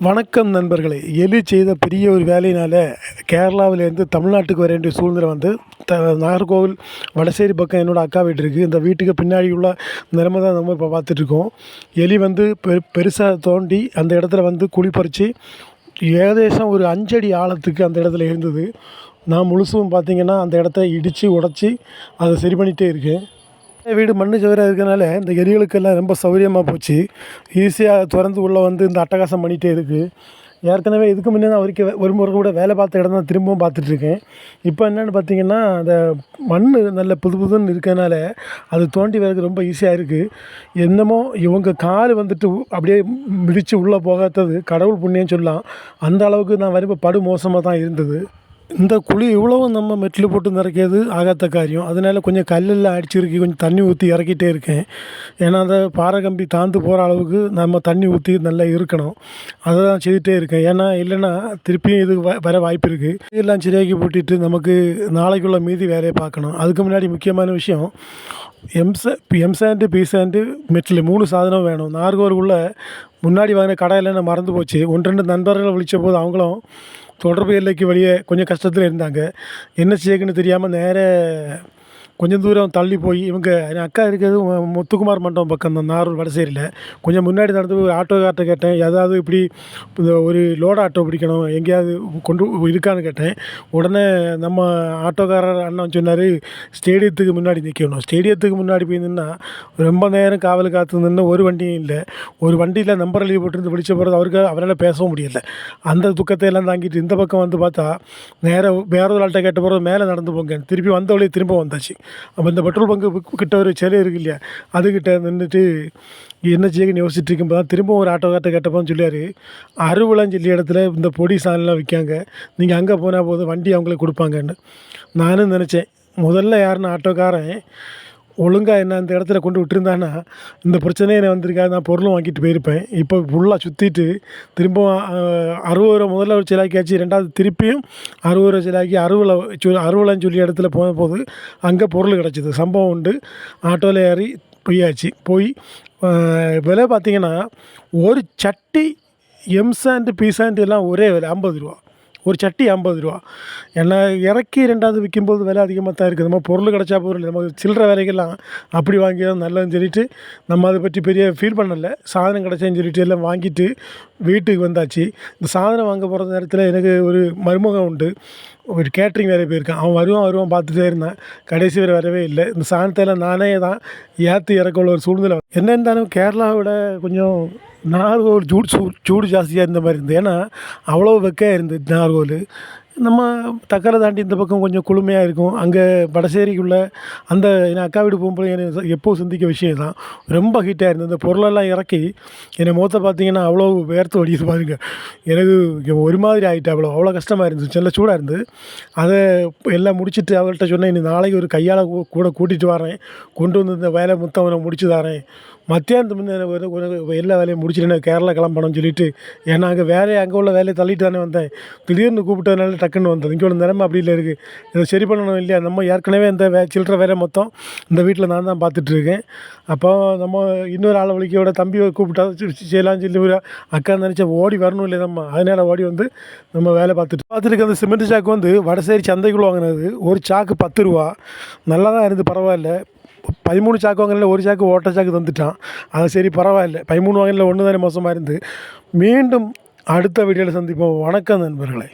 வணக்கம் நண்பர்களே. எலி செய்த பெரிய ஒரு வேலையினால் கேரளாவிலேருந்து தமிழ்நாட்டுக்கு வர வேண்டிய சூழ்நிலை வந்து த நாகர்கோவில் வடசேரி பக்கம் என்னோடய அக்கா வீட்டு இருக்குது இந்த வீட்டுக்கு பின்னாடி உள்ள நிலைமை தான் நம்ம இப்போ பார்த்துட்ருக்கோம் எலி வந்து பெ பெருசாக தோண்டி அந்த இடத்துல வந்து குழி பறித்து ஏகதேசம் ஒரு அஞ்சடி ஆழத்துக்கு அந்த இடத்துல இருந்தது. நான் முழுசும் பார்த்திங்கன்னா அந்த இடத்த இடித்து உடச்சி அதை சரி பண்ணிகிட்டே இருக்கேன். வீடு மண்ணு சுவராக இருக்கிறதுனால இந்த எரிகளுக்கெல்லாம் ரொம்ப சௌரியமாக போச்சு. ஈஸியாக திறந்து உள்ளே வந்து இந்த அட்டகாசம் பண்ணிகிட்டே இருக்குது ஏற்கனவே இதுக்கு முன்னே தான் வரைக்கும் ஒரு முறை கூட வேலை பார்த்த இடம் தான் திரும்பவும் பார்த்துட்ருக்கேன் இப்போ என்னென்னு பார்த்தீங்கன்னா அந்த மண் நல்ல புது புதுன்னு இருக்கிறதுனால அது தோண்டி வரது ரொம்ப ஈஸியாக இருக்குது என்னமோ இவங்க கால் வந்துட்டு அப்படியே மிடித்து உள்ளே போகாதது கடவுள் புண்ணியம் சொல்லலாம். அந்த அளவுக்கு நான் வரும்போது படு மோசமாக தான் இருந்தது. இந்த குழி இவ்வளவும் நம்ம மெட்டில் போட்டு நிறைக்கிறது ஆகாத காரியம். அதனால கொஞ்சம் கல்லெல்லாம் அடிச்சிருக்கி கொஞ்சம் தண்ணி ஊற்றி இறக்கிட்டே இருக்கேன். ஏன்னா அந்த பாறை கம்பி தாழ்ந்து போகிற அளவுக்கு நம்ம தண்ணி ஊற்றி நல்லா இருக்கணும். அதை தான் செய்துகிட்டே இருக்கேன். ஏன்னா இல்லைன்னா திருப்பியும் இது வ- வர வாய்ப்பு இருக்குது எல்லாம் சரியாக்கி போட்டுட்டு நமக்கு நாளைக்குள்ள மீதி வேலையை பார்க்கணும். அதுக்கு முன்னாடி முக்கியமான விஷயம் எம்ச எம்சாண்டு பிசாண்டு மெட்டில் மூணு சாதனம் வேணும். நார்கோருக்குள்ளே முன்னாடி வாங்கின கடையில் நான் மறந்து போச்சு. ஒன்று ரெண்டு நண்பர்களை விழிச்ச போது அவங்களும் தொடர்பு எல்லைக்கு வெளியே கொஞ்சம் கஷ்டத்தில் இருந்தாங்க. என்ன செய்யக்குன்னு தெரியாமல் நேர கொஞ்சம் தூரம் தள்ளி போய் இவங்க என் அக்கா இருக்கிறது முத்துக்குமார் மண்டபம் பக்கம் தான் நாரூர் வடசேரியில். கொஞ்சம் முன்னாடி நடந்து ஒரு ஆட்டோக்கார்ட்ட கேட்டேன். ஏதாவது இப்படி இந்த ஒரு லோடு ஆட்டோ பிடிக்கணும் எங்கேயாவது கொண்டு இருக்கான்னு கேட்டேன். உடனே நம்ம ஆட்டோக்காரர் அண்ணன் சொன்னார் ஸ்டேடியத்துக்கு முன்னாடி நிற்கணும் ஸ்டேடியத்துக்கு முன்னாடி போய் நின்னா ரொம்ப நேரம் காவல் காத்து நின்று ஒரு வண்டியும் இல்லை. ஒரு வண்டியில் நம்பர் எழுதி போட்டிருந்து பிடிச்ச போகிறது அவருக்கு அவரால் பேசவும் முடியல. அந்த துக்கத்தை எல்லாம் தாங்கிட்டு இந்த பக்கம் வந்து பார்த்தா நேராக வேற ஒரு ஆள்கிட்ட கேட்ட பிறகு மேலே நடந்து போங்க திருப்பி வந்த வழியே திரும்ப வந்தாச்சு. அப்போ இந்த பெட்ரோல் பங்கு கிட்ட ஒரு சிலை இருக்கு இல்லையா? அதுக்கிட்ட நின்றுட்டு என்ன செய்யணும்னு யோசிச்சுட்டு இருக்கும்போது தான் திரும்ப ஒரு ஆட்டோக்கார்ட்ட கேட்டப்போன்னு சொல்லியார். அறுவலன்னு சொல்லி இடத்துல இந்த பொடி சாலெலாம் விற்காங்க நீங்கள் அங்கே போனால் போதும் வண்டி அவங்களுக்கு கொடுப்பாங்கன்னு. நானும் நினச்சேன் முதல்ல யாருன்னு ஆட்டோக்காரன் ஒழுங்காக என்ன அந்த இடத்துல கொண்டு விட்டுருந்தான்னா இந்த பிரச்சனையே என்ன வந்திருக்காது நான் பொருளும் வாங்கிட்டு போயிருப்பேன். இப்போ ஃபுல்லாக சுற்றிட்டு திரும்பவும் அறுபது ரூபா முதல்ல ஒரு சிலாக்கியாச்சு ரெண்டாவது திருப்பியும் அறுபது ரூபா சிலாக்கி அறுவலை சொல் அறுவலைன்னு சொல்லி இடத்துல போன போது அங்கே பொருள் கிடச்சிது. சம்பவம் உண்டு. ஆட்டோவில் ஏறி போயாச்சு. போய் விலை பார்த்தீங்கன்னா ஒரு சட்டி எம் சாண்டு பி எல்லாம் ஒரே விலை ஐம்பது ரூபா. ஒரு சட்டி ஐம்பது ரூபா. ஏன்னா இறக்கி ரெண்டாவது விற்கும்போது விலை அதிகமாக தான் இருக்குது. நம்ம பொருள் கிடச்சா பொருள் நம்ம சில்லற விலைக்கெல்லாம் அப்படி வாங்கிதான் நல்லதுன்னு சொல்லிட்டு நம்ம அதை பற்றி பெரிய ஃபீல் பண்ணலை. சாதனம் கிடச்சேன்னு சொல்லிட்டு எல்லாம் வாங்கிட்டு வீட்டுக்கு வந்தாச்சு. இந்த சாதனம் வாங்க போகிற நேரத்தில் எனக்கு ஒரு மருமகன் உண்டு. ஒரு கேட்ரிங் வேலை போயிருக்கான். அவன் வருவான் வருவான் பார்த்துட்டே இருந்தான். கடைசி வரை வரவே இல்லை. இந்த சாதனத்தில் நானே தான் ஏற்றி இறக்க உள்ள ஒரு சூழ்நிலை என்ன இருந்தாலும் கேரளாவை விட கொஞ்சம் நாகர்கோவில் சூடு சூ சூடு ஜாஸ்தியாக இருந்த மாதிரி இருந்தது. ஏன்னா அவ்வளோ வெக்கையாக இருந்தது நாகர்கோவில் நம்ம தக்கரை தாண்டி இந்த பக்கம் கொஞ்சம் குளுமையாக இருக்கும். அங்கே வடசேரிக்குள்ள அந்த என் அக்கா வீடு போகும்போது எனக்கு எப்போ சிந்திக்க விஷயம் தான் ரொம்ப ஹீட்டாக இருந்தது. இந்த பொருளெல்லாம் இறக்கி என்னை முகத்தை பார்த்தீங்கன்னா அவ்வளோ வேர்த்து வடியுது பாருங்க. எனக்கு ஒரு மாதிரி ஆகிட்டு அவ்வளோ அவ்வளோ கஷ்டமாக இருந்துச்சு. நல்ல சூடாக இருந்து. அதை எல்லாம் முடிச்சுட்டு அவள்கிட்ட சொன்னேன் இனி நாளைக்கு ஒரு கையால் கூட கூட்டிகிட்டு வரேன். கொண்டு வந்து இந்த வேலை மொத்தம் அவனை முடிச்சு தரேன். மத்தியானத்து முன்னே எல்லா வேலையும் முடிச்சுட்டு நான் கேரளா கிளம்பணும்னு சொல்லிட்டு ஏன்னா அங்கே வேலையை அங்கே உள்ள வேலையை தள்ளிட்டு தானே வந்தேன். திடீர்னு கூப்பிட்டதுனால டக்குன்னு வந்தது. இங்கே உள்ள நிலைமை அப்படி இல்லை இருக்குது இதை சரி பண்ணணும் இல்லையா? நம்ம ஏற்கனவே இந்த வே சில்லற வேலை மொத்தம் இந்த வீட்டில் நான் தான் பார்த்துட்ருக்கேன். அப்போ நம்ம இன்னொரு ஆளை வலிக்கையோட தம்பியை கூப்பிட்டா செய்யலாம் செய்யலாம்னு சொல்லி ஒரு அக்கா நினச்சா ஓடி வரணும் இல்லை நம்ம? அதனால் ஓடி வந்து நம்ம வேலை பார்த்துட்டு பார்த்துட்டு அந்த சிமெண்ட் சாக்கு வந்து வடசேரி சந்தைக்குள்ள வாங்கினது. ஒரு சாக்கு பத்து ரூபா. நல்லா தான் இருந்து பரவாயில்ல. பதிமூணு சாக்கு வாங்கின ஒரு சாக்கு ஓட்ட சாக்கு தந்துட்டான். அது சரி பரவாயில்ல. பதிமூணு வாங்கின ஒன்று தானே மோசமாக இருந்து. மீண்டும் அடுத்த வீடியோவில் சந்திப்போம். வணக்கம் நண்பர்களே.